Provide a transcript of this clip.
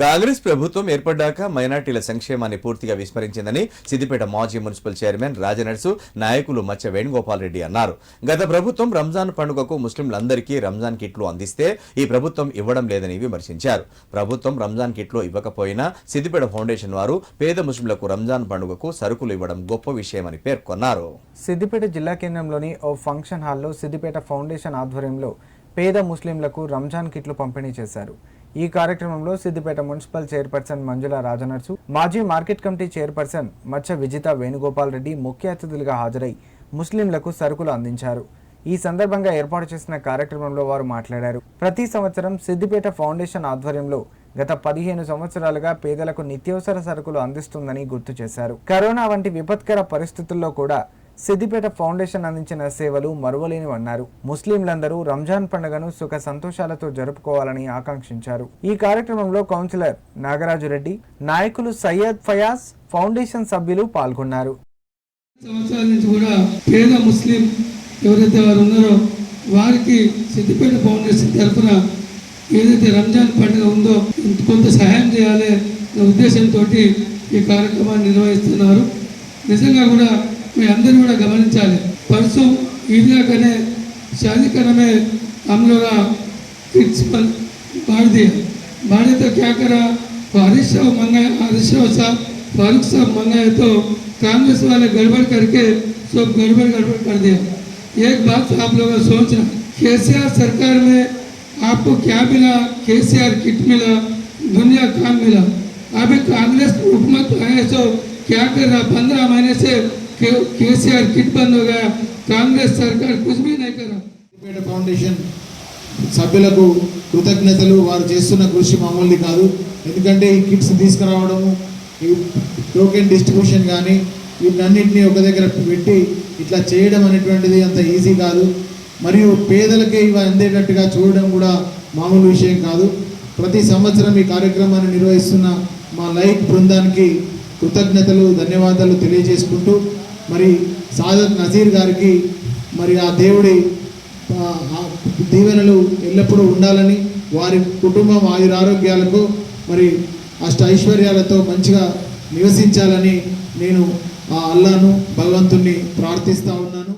కాంగ్రెస్ ప్రభుత్వం ఏర్పడ్డాక మైనార్టీల సంక్షేమాన్ని పూర్తిగా విస్మరించిందని సిద్దిపేట మాజీ మున్సిపల్ చైర్మన్ రాజనర్సు నాయకులు మచ్చ వేణుగోపాల్ రెడ్డి అన్నారు. గత ప్రభుత్వం రంజాన్ పండుగకు ముస్లింలందరికీ రంజాన్ కిట్లు అందిస్తే ఈ ప్రభుత్వం ఇవ్వడం లేదని విమర్శించారు. ప్రభుత్వం రంజాన్ కిట్లు ఇవ్వకపోయినా సిద్దిపేట ఫౌండేషన్ వారు పేద ముస్లింలకు రంజాన్ పండుగకు సరుకులు ఇవ్వడం గొప్ప విషయమని పేర్కొన్నారు. సిద్దిపేట జిల్లా కేంద్రంలోని ఓ ఫంక్షన్ హాల్లో సిద్దిపేట ఫౌండేషన్ ఆధ్వర్యంలో పేద ముస్లింలకు రంజాన్ కిట్లు పంపిణీ చేశారు. ఈ కార్యక్రమంలో సిద్దిపేట మున్సిపల్ చైర్పర్సన్ మంజుల రాజనర్సు మాజీ మార్కెట్ కమిటీ చైర్పర్సన్ మచ్చ విజిత వేణుగోపాల్ రెడ్డి ముఖ్య అతిథులుగా హాజరై ముస్లింలకు సరుకులు అందించారు. ఈ సందర్భంగా ఏర్పాటు చేసిన కార్యక్రమంలో వారు మాట్లాడారు. ప్రతి సంవత్సరం సిద్దిపేట ఫౌండేషన్ ఆధ్వర్యంలో గత పదిహేను సంవత్సరాలుగా పేదలకు నిత్యావసర సరుకులు అందిస్తుందని గుర్తు చేశారు. కరోనా వంటి విపత్కర పరిస్థితుల్లో కూడా సిద్దిపేట ఫౌండేషన్ అందించిన సేవలు మరువలేనివన్నారు. ముస్లింలందరూ రంజాన్ పండుగను సుఖ సంతోషాలతో జరుపుకోవాలని ఆకాంక్షించారు. ఈ కార్యక్రమంలో కౌన్సిలర్ నాగరాజు రెడ్డి నాయకులు సయ్యద్ ఫయాజ్ ఫౌండేషన్ సభ్యులు పాల్గొన్నారు. సంవత్సరాల నుంచి కూడా పేద ముస్లిం ఎవరైతే వారు ఉన్నారో వారికి సిద్దిపేట ఫౌండేషన్ తరఫున ఏదైతే రంజాన్ పండుగ ఉందో కొంత సహాయం చేయాలి అనే ఉద్దేశంతో ఈ కార్యక్రమాన్ని నిర్వహిస్తున్నారు. నిజంగా కూడా మీ అందరూ కూడా గమనించాలి परसों ईदगाह कने शादी करने में हम लोग किड्स पर बांट दिया बांटे तो क्या करा वो हरीश राव मंगाए हरीश राव साहब फारूक साहब मंगाए तो कांग्रेस वाले गड़बड़ करके सब गड़बड़ गड़बड़ कर दिया एक बात आप लोग सोचना केसीआर सरकार में आपको क्या मिला केसीआर किट मिला दुनिया काम मिला अभी कांग्रेस हुकूमत है सो क्या कर रहा पंद्रह महीने से केसीआर किट बंद हो गया कांग्रेस सरकार कुछ भी नहीं कर रहा సిద్దిపేట ఫౌండేషన్ సభ్యులకు కృతజ్ఞతలు వారు చేస్తున్న కృషి మామూలుది కాదు ఎందుకంటే ఈ కిట్స్ తీసుకురావడము ఈ టోకెన్ డిస్ట్రిబ్యూషన్ కానీ వీటన్నింటినీ ఒక దగ్గర పెట్టి ఇట్లా చేయడం అనేటువంటిది అంత ఈజీ కాదు మరియు పేదలకే ఇవి అందేటట్టుగా చూడడం కూడా మామూలు విషయం కాదు ప్రతి సంవత్సరం ఈ కార్యక్రమాన్ని నిర్వహిస్తున్న మా లైక్ బృందానికి కృతజ్ఞతలు ధన్యవాదాలు తెలియజేసుకుంటూ మరి సాదత్ నజీర్ గారికి మరి ఆ దేవుడి దీవెనలు ఎల్లప్పుడూ ఉండాలని వారి కుటుంబం ఆయురారోగ్యాలకు మరి అష్ట ఐశ్వర్యాలతో మంచిగా నివసించాలని నేను ఆ అల్లాను భగవంతుణ్ణి ప్రార్థిస్తూ ఉన్నాను.